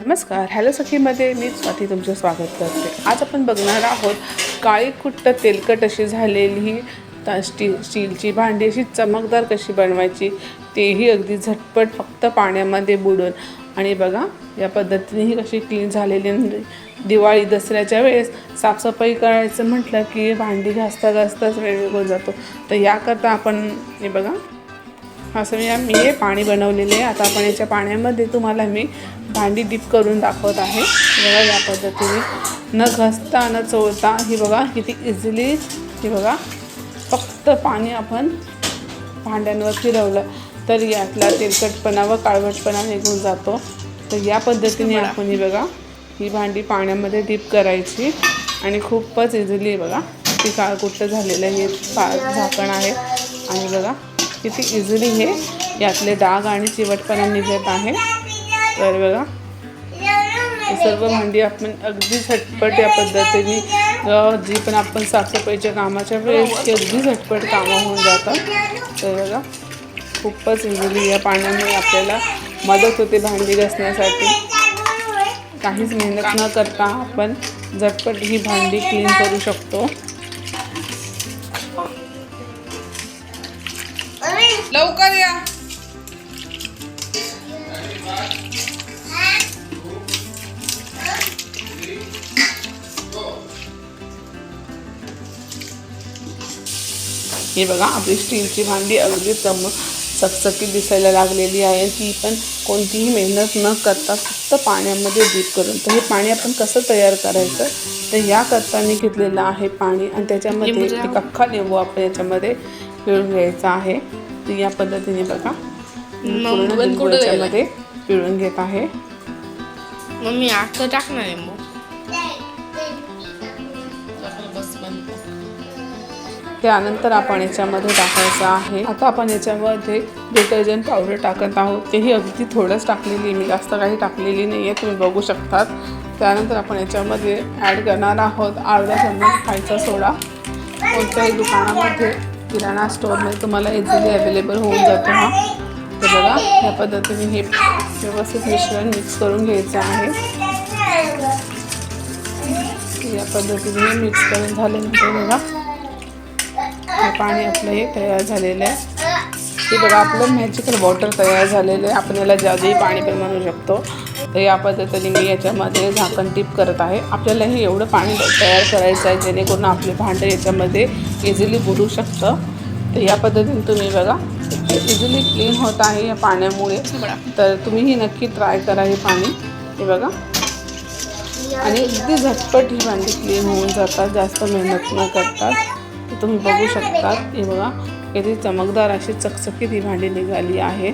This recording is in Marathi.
नमस्कार. हॅलो सखीमध्ये मी स्वाती तुमचं स्वागत करते. आज आपण बघणार आहोत काळी कुट्ट तेलकट अशी झालेली त- स्टील स्टीलची भांडी अशी चमकदार कशी बनवायची तेही अगदी झटपट फक्त पाण्यामध्ये बुडून. आणि बघा या पद्धतीने ही कशी क्लीन झालेली दिवाळी दसऱ्याच्या वेळेस साफसफाई करायचं म्हटलं की भांडी घासता घासताच वेळ निघून जातो. तर याकरता आपण हे बघा असं मी मी हे पाणी बनवलेले आहे. आता आपण याच्या पाण्यामध्ये तुम्हाला मी भांडी डीप करून दाखवत आहे. बघा या पद्धतीने. न घसता न चोळता. ही बघा किती इझिली ही बघा. फक्त पाणी आपण भांड्यांवर फिरवलं तर यातला तेलकटपणा व काळवटपणा निघून जातो. तर या पद्धतीने आपण ही बघा ही भांडी पाण्यामध्ये डीप करायची. आणि खूपच इझिली बघा ती काळकुट्ट झालेलं हे पा झाकण आहे. आणि बघा किती इझिली हे यातले डाग आणि चिवटपणा निघत आहे. तर बघा सर्व भांडी आपण अगदी झटपट या पद्धतीने जी पण आपण साफसफाईच्या कामाच्या वेळेस ती अगदी झटपट कामं होऊन जातात. तर बघा खूपच इझिली या पाण्यामुळे आपल्याला मदत होते भांडी घासण्यासाठी. काहीच मेहनत न करता आपण झटपट ही भांडी क्लीन करू शकतो. लवकर या. हे बघा आपली स्टीलची भांडी अगदी चम चकचकीत दिसायला लागलेली आहे. ती पण कोणतीही मेहनत न करता फक्त पाण्यामध्ये डीप करून. तर हे पाणी आपण कसं तयार करायचं? तर याकरता मी घेतलेलं आहे पाणी आणि त्याच्यामध्ये एक अख्खा लिंबू आपण याच्यामध्ये पिळून घ्यायचा आहे. तर या पद्धतीने बघा. मी पूर्ण याच्यामध्ये पिळून घेत आहे. मम्मी आता टाकणार आहे मग. त्यानंतर आपण याच्यामध्ये टाकायचं आहे. आता आपण याच्यामध्ये डिटर्जंट पावडर टाकत आहोत. तेही अगदी थोडंच टाकलेली आहे. मी जास्त काही टाकलेली नाही आहे तुम्ही बघू शकतात. त्यानंतर आपण याच्यामध्ये ॲड करणार आहोत. अर्धा चम्मच खायचा सोडा. कोणत्याही दुकानामध्ये किराणा स्टोअरमध्ये तुम्हाला इझिली अवेलेबल होऊन जातो हा. तर बघा या पद्धतीने हे व्यवस्थित मिश्रण मिक्स करून घ्यायचं आहे. या पद्धतीने मिक्स करून झाल्यानंतर बघा हे पाणी आपलं हे तयार झालेलं आहे. हे बघा आपलं मॅजिकल वॉटर तयार झालेलं आहे. आपण याला जादुई पाणी पण म्हणू शकतो. तर या पद्धतीने मी याच्यामध्ये झाकण टीप करत आहे. आपल्याला हे एवढं पाणी तयार करायचं आहे जेणेकरून आपले भांडे याच्यामध्ये इझिली बुडू शकतं. तर या पद्धतीने तुम्ही बघा इझिली क्लीन होत आहे या पाण्यामुळे. तर तुम्हीही नक्की ट्राय करा हे पाणी. हे बघा. आणि अगदी झटपट ही भांडी क्लीन होऊन जातात जास्त मेहनत न करतात तुम्ही बघू शकतात. हे बघा किती चमकदार अशी चकचकीत ही भांडी निघाली आहे.